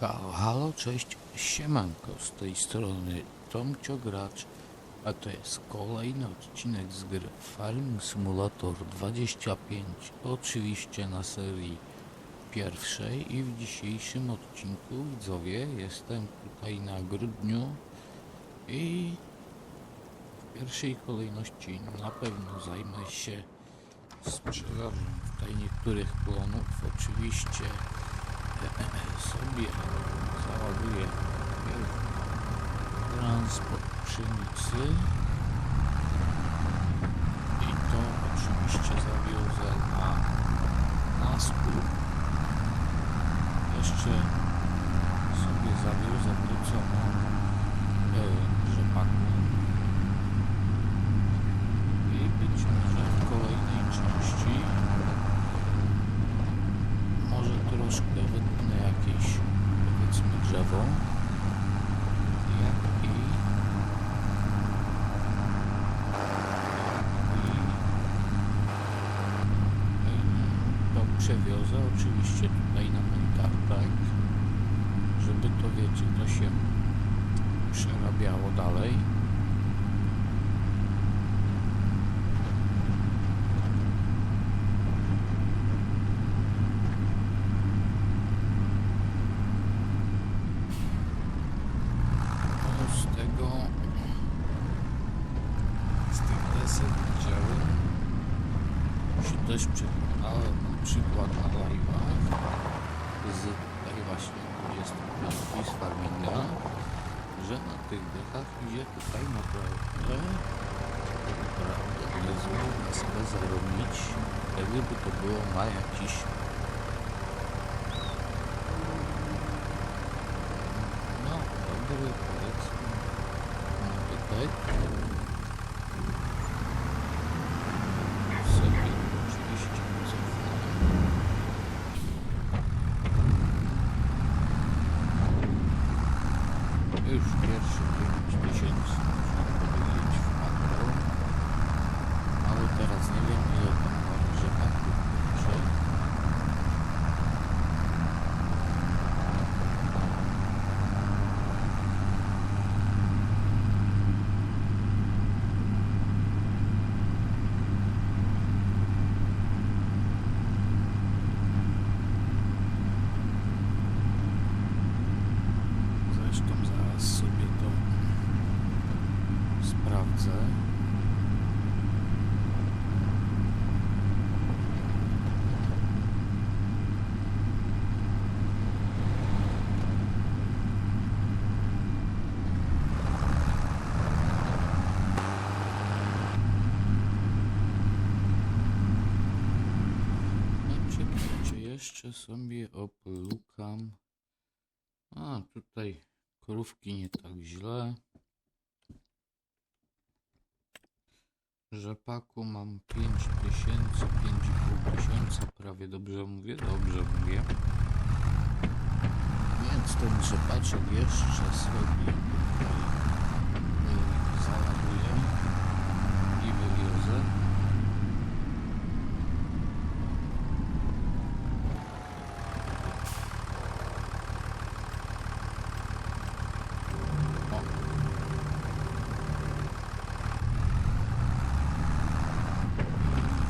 Halo, halo, cześć, siemanko, z tej strony Tomcio Gracz, a to jest kolejny odcinek z gry Farming Simulator 25, oczywiście na serii pierwszej. I w dzisiejszym odcinku, widzowie, jestem tutaj na grudniu i w pierwszej kolejności na pewno zajmę się sprzedażą tutaj niektórych plonów, oczywiście sobie załaduję transport pszenicy i to oczywiście zawiozę na, na skór. Jeszcze sobie zawiozę to co mam e, rzepaku i być może w kolejnej części może troszkę wytnę jakieś powiedzmy drzewo jak i jak i to oczywiście tutaj na mój tartak żeby to wiecie to się przerabiało dalej No, z tego z tych desek widziałem się też przekonałem na przykład na live'ach z tutaj właśnie 25 z farminga że na tych dechach idzie tutaj naprawdę naprawdę niezłą kaskę zarobić gdyby to było na jakiś no dobry powiedzmy nabytek sobie oczywiście cofnę już pierwszy 9 tysięcy można powiedzieć wpadło ale teraz nie wiem ile tam mam rzepaku kurczę Zresztą zaraz sobie to No czekajcie, jeszcze sobie oplukam. A, tutaj krówki nie tak źle. Rzepaku mam 5000, 5500 tysiąca, prawie dobrze mówię, dobrze mówię. Więc ten rzepaczek jeszcze sobie tutaj y, załaduję i wywiozę. O.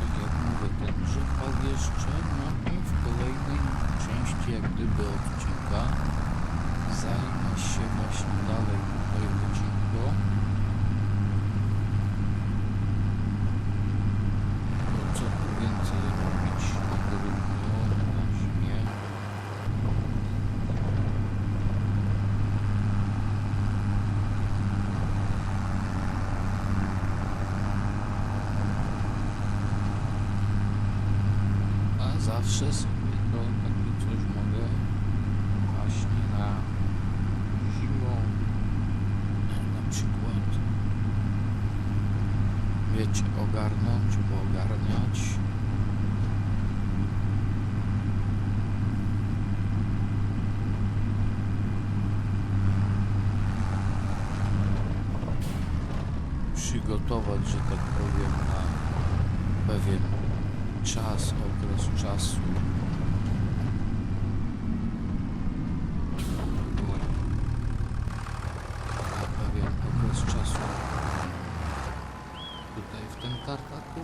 Tak jak mówię, ten rzepak jeszcze, no i w kolejnej części jak gdyby odcinka zajmę się właśnie dalej tutaj godzinko. To co tu więcej robić na grudniu, na zimie. A zawsze sobie to takie coś mogę właśnie na zimą na przykład wiecie ogarnąć, bo ogarniać. Przygotować, że tak powiem na pewien czas, okres czasu. Na pewien okres czasu. Tutaj w tym tartaku.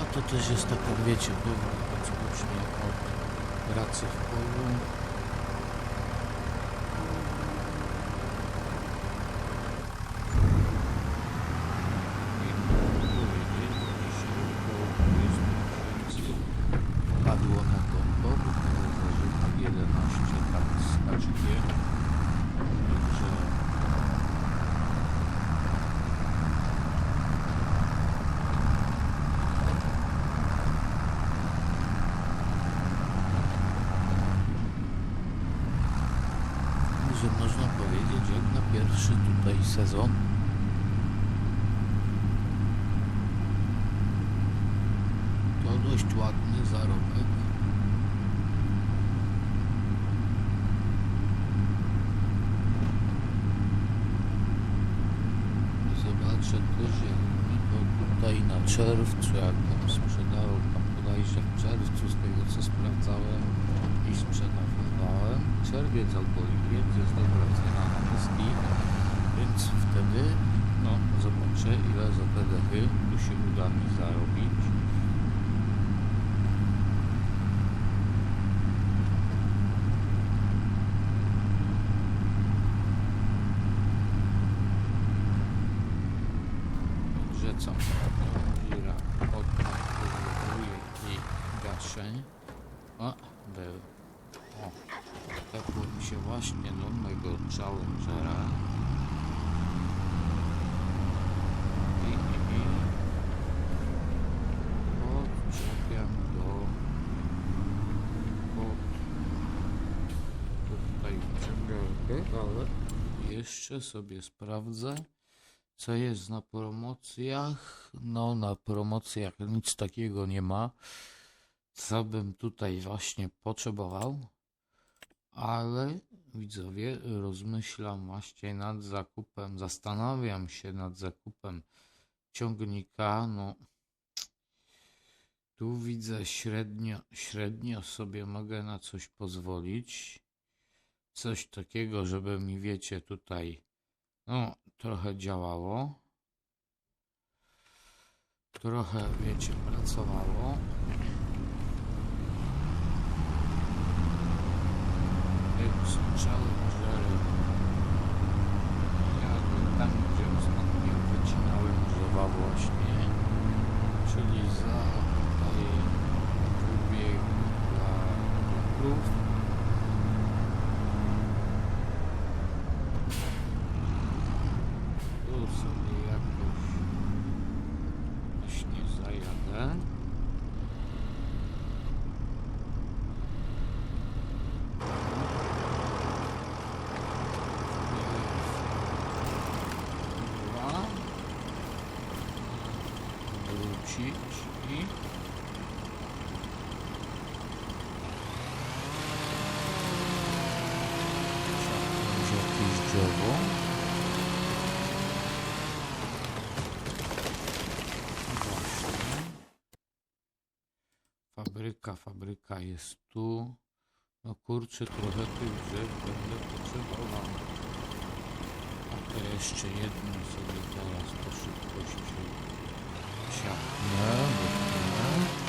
A to też jest taką, wiecie, była, co brzmi jako w polu. Pierwszy tutaj sezon. To dość ładny zarobek. Zobaczę też, jak mi to tutaj na czerwcu, jak tam sprzedawał, tam bodajże w czerwcu, z tego co sprawdzałem i sprzedawałem. Czerwiec albo lipiec jest dobra cena więc wtedy no zobaczę ile za dechy tu się uda mi zarobić. Także co? Gira odpakowuje i gaszę. O, był. O, tepło mi się właśnie do mojego Challengera. I, i, i. Podczepiam go pod tutaj wciągarkę, ale jeszcze sobie sprawdzę co jest na promocjach. No, na promocjach nic takiego nie ma, co bym tutaj właśnie potrzebował. Ale widzowie, rozmyślam właśnie nad zakupem, zastanawiam się nad zakupem ciągnika. No, tu widzę średnio, średnio sobie mogę na coś pozwolić. Coś takiego, żeby mi wiecie tutaj no, trochę działało. Trochę, wiecie, pracowało. Challengery. Ja tam, gdzie ostatnio wycinałem drzewa właśnie, czyli za tutaj wybieg dla krów. Tu sobie jakoś właśnie zajadę. Dwa. Wrócić i Wziąć jakieś drzewo. Fabryka, fabryka jest tu. No kurczę, trochę tych drzew będę potrzebował. A to jeszcze jedno sobie teraz po szybkości siapnę. wytnę.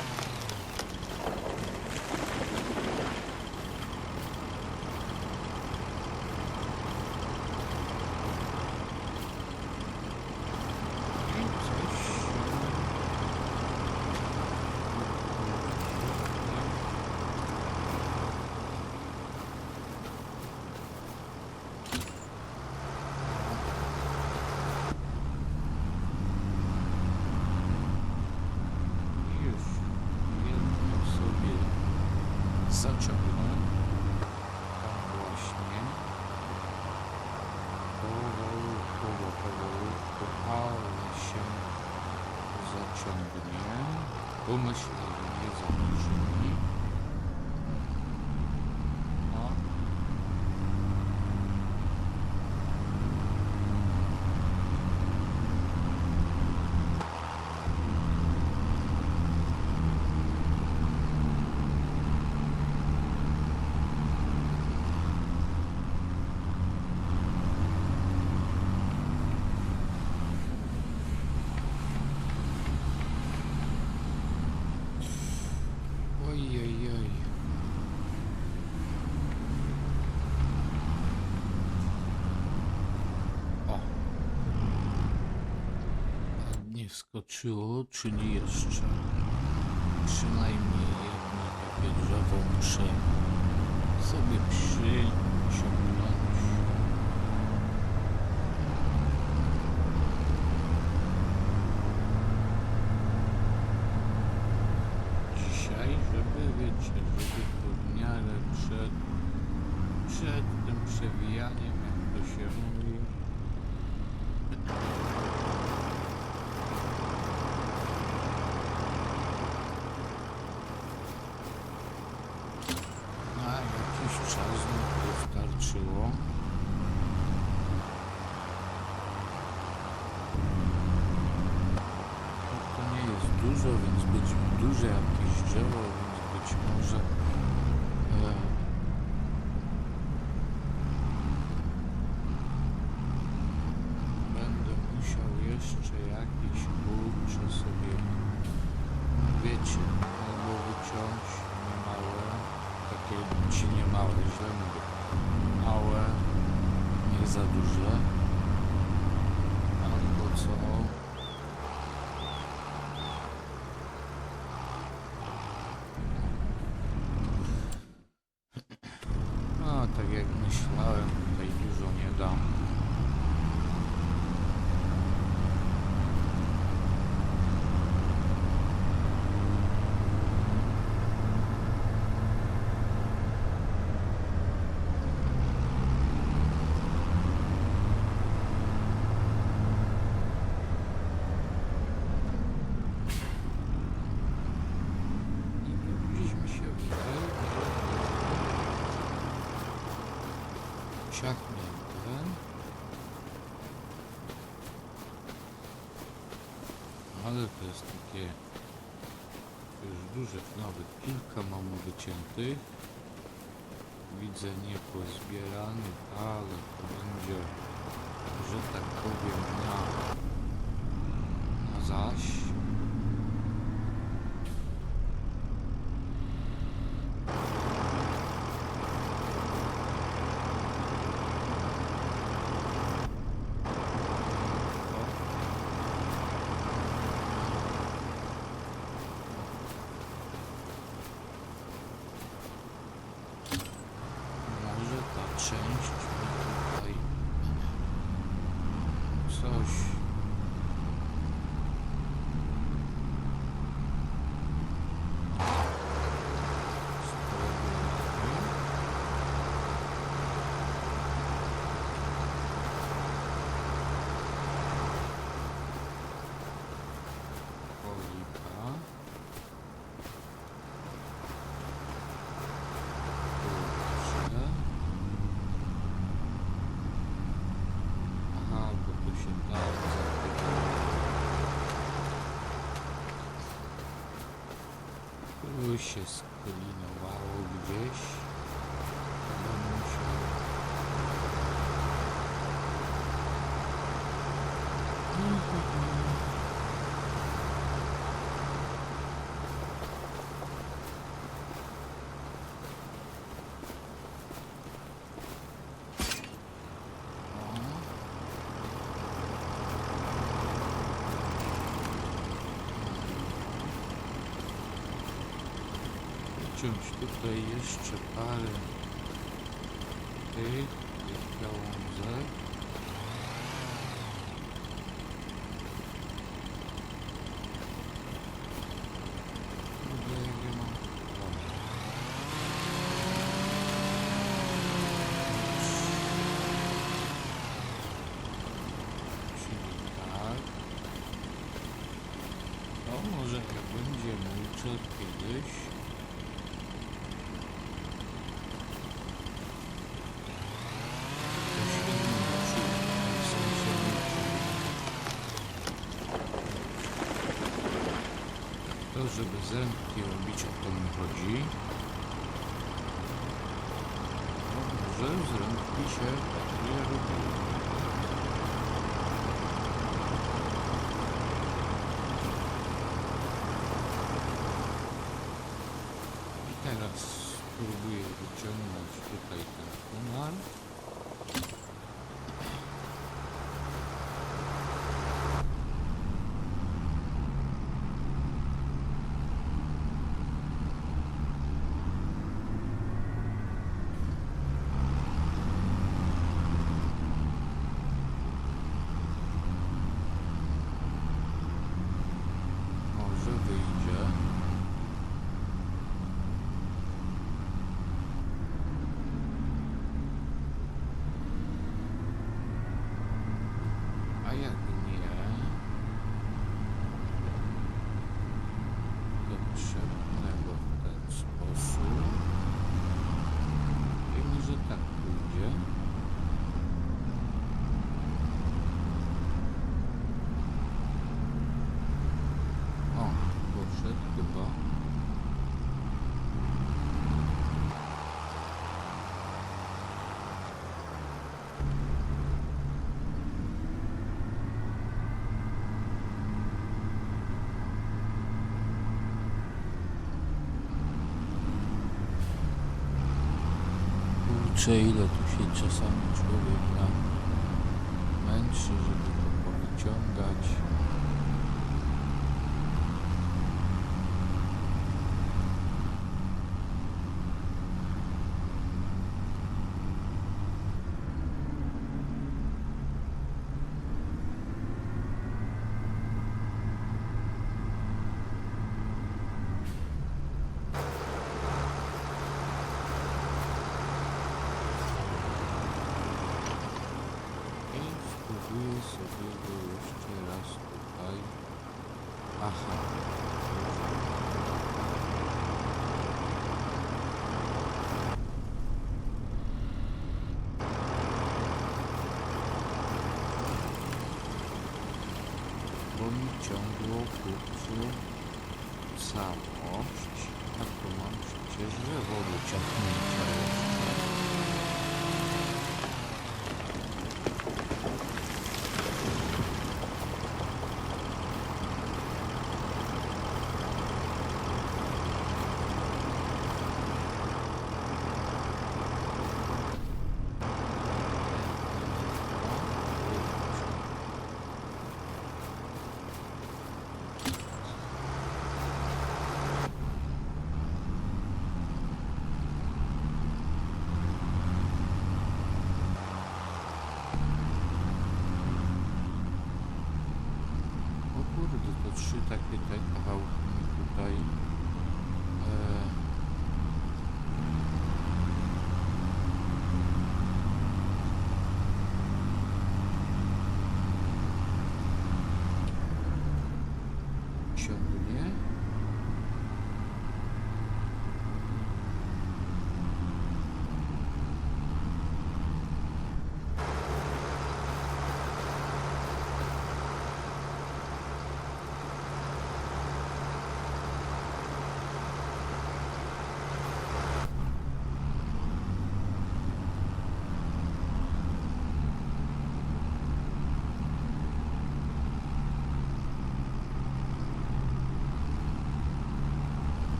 Wskoczyło, czyli jeszcze przynajmniej jedno takie muszę sobie przyciągnąć. Dzisiaj, żeby wiecie, żeby to w miarę przed, przed tym przewijaniem, jak to się mówi, na jakiś czas mi to wystarczyło. To, to nie jest dużo, więc być duże jakieś drzewo, więc być może e, będę musiał jeszcze jakieś kurcze sobie, wiecie, albo wyciąć niemałe, takie czy nie małe, źle mówię, małe, nie za duże, albo co, No, tak jak myślałem, tutaj dużo nie dam. I Gdzieś mi się wydaje, ciachnięte. Ale to jest takie już duże, nawet kilka mam wyciętych. Widzę niepozbieranych, ale to będzie, że tak powiem, na, na zaś. Się sklinowało gdzieś. Wyciąć tutaj jeszcze parę tych, tych gałązek. Kurde, jak ja mam... Dobra. Czyli tak. O, może jak będzie mulczer kiedyś. To się nie mulczy, w sensie mulczy. To, żeby zębki robić, o to mi chodzi. Może zrębki się takie robiły. I teraz spróbuję wyciągnąć tutaj ten konar. Kurczę, ile tu się czasami człowiek na męczy, żeby to powyciągać. I spróbuję sobie go jeszcze raz tutaj. Aha. Bo mi ciągło kurczę całość. A tu mam przecież rewolu ciągnięcia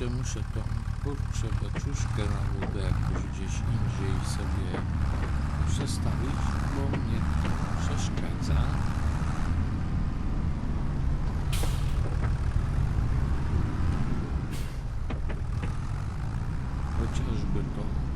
Jeszcze muszę tą kurczę beczuszkę na wodę jakoś gdzieś indziej sobie przestawić, bo mnie to przeszkadza. Chociażby to.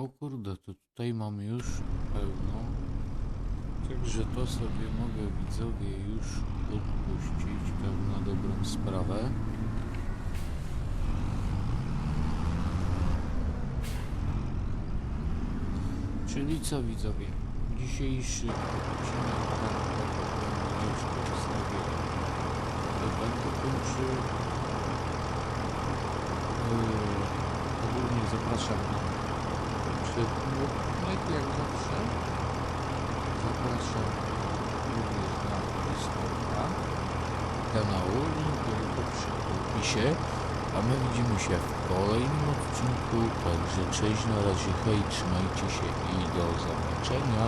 O kurde, to tutaj mam już pełno. Czego? Że to sobie mogę widzowie już odpuścić tak na dobrą sprawę. Czyli co widzowie? Dzisiejszy odcinek jeszcze sobie będę kończył. Yy, ogólnie zapraszam na przedmiot, jak zawsze. Zapraszam również na Discorda kanału, link do przy. A my widzimy się w kolejnym odcinku, także cześć, na razie, hej, trzymajcie się i do zobaczenia.